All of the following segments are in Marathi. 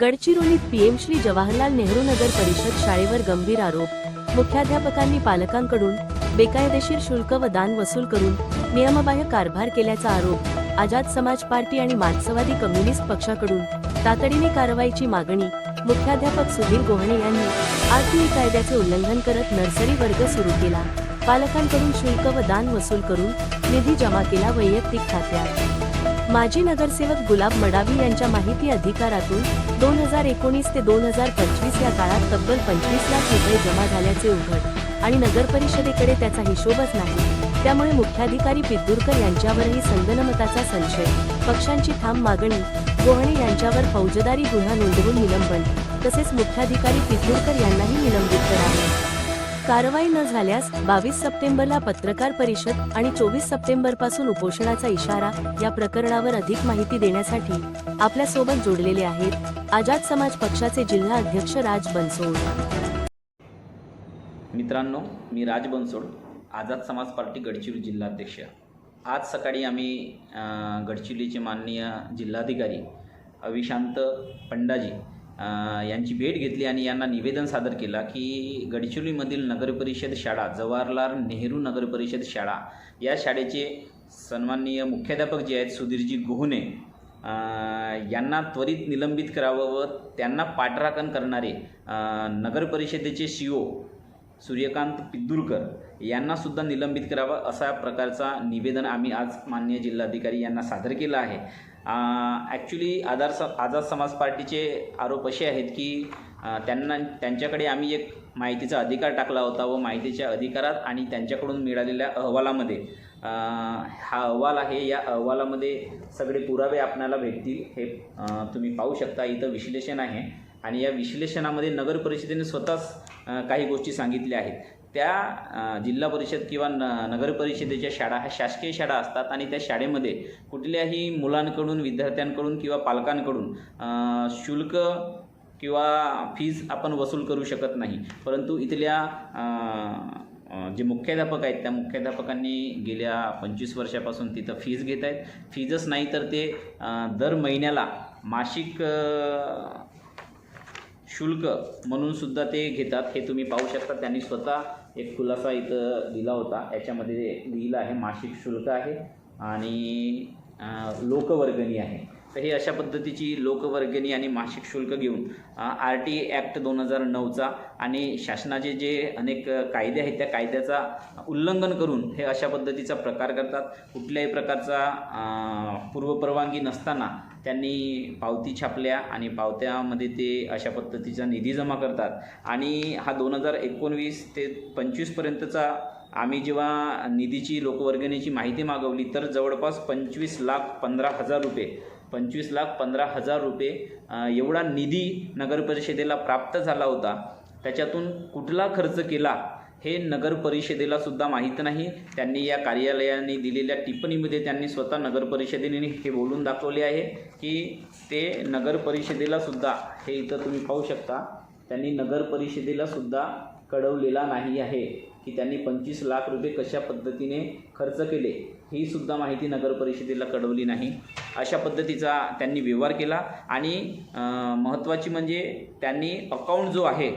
गडचिरोलीत पीएम श्री जवाहरलाल नेहरू नगर परिषद शाळेवर गंभीर आरोप. मुख्याध्यापकांनी पालकांकडून बेकायदेशीर शुल्क व दान वसूल करून नियमबाह्य कारभार केल्याचा आरोप. आझाद समाज पार्टी आणि मार्क्सवादी कम्युनिस्ट पक्षाकडून तातडीने कारवाईची मागणी मुख्याध्यापक सुधीर गोहणे यांनी आरटीई कायद्याचे उल्लंघन करत नर्सरी वर्ग सुरू केला. पालकांकडून शुल्क व दान वसूल करून निधी जमा केला वैयक्तिक खात्यात. माजी नगरसेवक गुलाब मडावी यांच्या माहिती अधिकारातून दोन हजार एकोणीस ते दोन हजार पंचवीस या काळात तब्बल पंचवीस लाख रुपये जमा झाल्याचे उघड आणि नगर परिषदेकडे त्याचा हिशोबच नाही. त्यामुळे मुख्याधिकारी पिद्दूरकर यांच्यावरही संगनमताचा संशय पक्षांची ठाम मागणी गोहणे यांच्यावर फौजदारी गुन्हा नोंदवून निलंबन तसेच मुख्याधिकारी पिद्दूरकर यांनाही निलंबित करावे. कारवाई न झाल्यास बावीस सप्टेंबरला पत्रकार परिषद आणि चोवीस सप्टेंबरपासून उपोषणाचा इशारा या प्रकरणावर अधिक माहिती देण्यासाठी आपल्यासोबत जोडलेले आहेत आझाद समाज पक्षाचे जिल्हा अध्यक्ष राज बनसोड. मित्रांनो मी राज बनसोड आझाद समाज पार्टी गडचिरोली जिल्हाध्यक्ष. आज सकाळी आम्ही गडचिरोलीचे माननीय जिल्हाधिकारी अविशांत पंडाजी यांची भेट घेतली आणि यांना निवेदन सादर केला की गडचिरोलीमधील नगरपरिषद शाळा जवाहरलाल नेहरू नगरपरिषद शाळा या शाळेचे सन्माननीय मुख्याध्यापक जे आहेत सुधीरजी गोहने यांना त्वरित निलंबित करावं व त्यांना पाठराखण करणारे नगरपरिषदेचे सी ओ सूर्यकांत पिद्दुरकर यांनासुद्धा निलंबित करावं असा प्रकारचा निवेदन आम्ही आज माननीय जिल्हाधिकारी यांना सादर केलं आहे. ॲक्च्युली आधार स आझाद समाज पार्टीचे आरोप असे आहेत की त्यांना त्यांच्याकडे आम्ही एक माहितीचा अधिकार टाकला होता व माहितीच्या अधिकारात आणि त्यांच्याकडून मिळालेल्या अहवालामध्ये हा अहवाल आहे. या अहवालामध्ये सगळे पुरावे आपणाला भेटतील हे तुम्ही पाहू शकता. इथं विश्लेषण आहे. आणि या विश्लेषणामध्ये नगर परिषदेने स्वतःच काही गोष्टी सांगितल्या आहेत. त्या जिल्हा परिषद किंवा न नगर परिषदेच्या शाळा ह्या शासकीय शाळा असतात आणि त्या शाळेमध्ये कुठल्याही मुलांकडून विद्यार्थ्यांकडून किंवा पालकांकडून शुल्क किंवा फीज आपण वसूल करू शकत नाही. परंतु इथल्या जे मुख्याध्यापक आहेत त्या मुख्याध्यापकांनी गेल्या पंचवीस वर्षापासून तिथं फीज घेत आहेत. फीजच नाही तर ते दर महिन्याला मासिक शुल्क म्हणून सुद्धा ते घेतात. हे तुम्ही पाहू शकता. त्यांनी स्वतः एक खुलासा इथं दिला होता. याच्यामध्ये लिहिलं आहे मासिक शुल्क आहे आणि लोकवर्गणी आहे. तर हे अशा पद्धतीची लोकवर्गणी आणि मासिक शुल्क घेऊन आर टी ॲक्ट दोन हजार नऊचा आणि शासनाचे जे अनेक कायदे आहेत त्या कायद्याचा उल्लंघन करून हे अशा पद्धतीचा प्रकार करतात. कुठल्याही प्रकारचा पूर्वपरवानगी नसताना त्यांनी पावती छापल्या आणि पावत्यामध्ये ते अशा पद्धतीचा निधी जमा करतात. आणि हा दोन हजार एकोणवीस ते पंचवीसपर्यंतचा आम्ही जेव्हा निधीची लोकवर्गणीची माहिती मागवली तर जवळपास पंचवीस लाख पंधरा हजार रुपये पंचवीस लाख पंधरा हजार रुपये एवढा निधी नगरपरिषदेला प्राप्त झाला होता. त्याच्यातून कुठला खर्च केला हे नगर परिषदेला सुद्धा माहीत नाही. त्यांनी या कार्यालयाने दिलेल्या टिप्पणीमध्ये त्यांनी स्वतः नगर परिषदेने हे बोलून दाखवले आहे की ते नगर परिषदेला सुद्धा हे इथं तुम्ही पाहू शकता त्यांनी नगर परिषदेला सुद्धा कळवलेला नाही आहे की त्यांनी पंचवीस लाख रुपये कशा पद्धतीने खर्च केले ही सुद्धा माहिती नगर परिषदेला कळवली नाही. अशा पद्धतीचा त्यांनी व्यवहार केला आणि महत्त्वाची म्हणजे त्यांनी अकाउंट जो आहे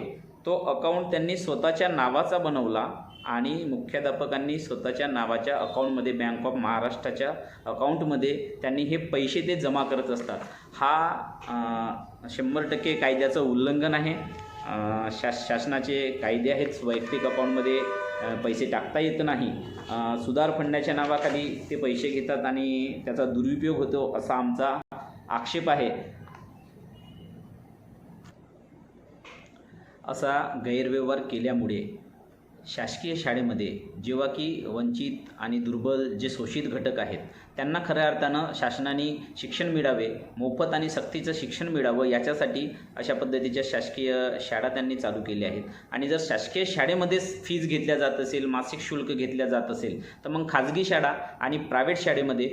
तो अकाउंट त्यांनी स्वतःच्या नावाचा बनवला आणि मुख्याध्यापकांनी स्वतःच्या नावाच्या अकाउंटमध्ये बँक ऑफ महाराष्ट्राच्या अकाउंटमध्ये त्यांनी हे पैसे ते जमा करत असतात. हा शंभर टक्के कायद्याचं उल्लंघन आहे. शा शास शासनाचे कायदे आहेत वैयक्तिक अकाउंटमध्ये पैसे टाकता येत नाही. सुधार फंडाच्या नावाखाली ते पैसे घेतात आणि त्याचा दुरुपयोग होतो असा आमचा आक्षेप आहे. असा गैरव्यवहार केल्यामुळे शासकीय शाळेमध्ये जेव्हा की वंचित आणि दुर्बल जे शोषित घटक आहेत त्यांना खऱ्या अर्थानं शासनाने शिक्षण मिळावे मोफत आणि सक्तीचं शिक्षण मिळावं याच्यासाठी अशा पद्धतीच्या शासकीय शाळा त्यांनी चालू केल्या आहेत. आणि जर शासकीय शाळेमध्येच फीज घेतल्या जात असेल मासिक शुल्क घेतल्या जात असेल तर मग खाजगी शाळा आणि प्रायव्हेट शाळेमध्ये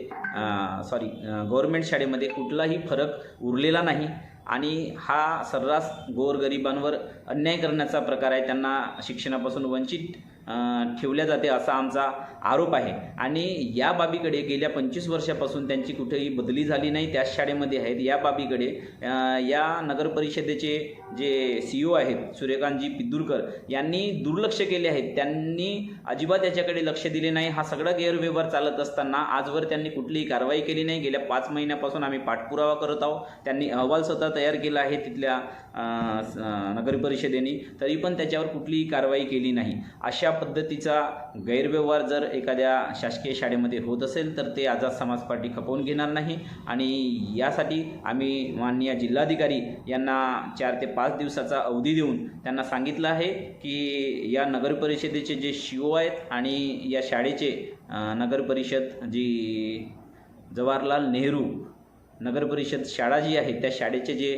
सॉरी गव्हर्मेंट शाळेमध्ये कुठलाही फरक उरलेला नाही. आणि हा सर्रास गोरगरिबांवर अन्याय करण्याचा प्रकार आहे. त्यांना शिक्षणापासून वंचित ठेवल्या जाते असा आमचा आरोप आहे. आणि या बाबीकडे गेल्या पंचवीस वर्षापासून त्यांची कुठेही बदली झाली नाही त्याच शाळेमध्ये आहेत. या बाबीकडे या नगर परिषदेचे जे सी ओ आहेत सूर्यकांतजी पिद्दुरकर यांनी दुर्लक्ष केले आहेत त्यांनी अजिबात याच्याकडे लक्ष दिले नाही. हा सगळा गैरव्यवहार चालत असताना आजवर त्यांनी कुठलीही कारवाई केली नाही. गेल्या पाच महिन्यापासून आम्ही पाठपुरावा करत आहोत. त्यांनी अहवाल स्वतः तयार केला आहे तिथल्या स- नगर परिषदेने. तरी पण त्याच्यावर कुठलीही कारवाई केली नाही. अशा पद्धतीचा गैरव्यवहार जर एखाद्या शासकीय शाळेमध्ये होत असेल तर ते आझाद समाज पार्टी खपवून घेणार नाही. आणि यासाठी आम्ही माननीय जिल्हाधिकारी यांना चार ते पाच दिवसाचा अवधी देऊन त्यांना सांगितलं आहे की या नगर परिषदेचे जे शिओ आहेत आणि या शाळेचे नगरपरिषद नगर परिषद जी जवाहरलाल नेहरू नगर परिषद शाळा जी आहे त्या शाळेचे जे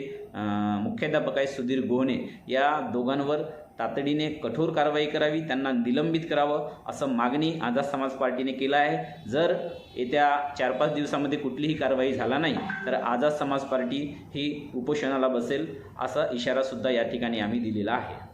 मुख्याध्यापक आहेत सुधीर गोहणे या दोघांवर तातडीने कठोर कारवाई करावी त्यांना निलंबित करावं असं मागणी आझाद समाज पार्टीने केलं आहे. जर येत्या चार पाच दिवसामध्ये कुठलीही कारवाई झाला नाही तर आझाद समाज पार्टी ही उपोषणाला बसेल असा इशारासुद्धा या ठिकाणी आम्ही दिलेला आहे.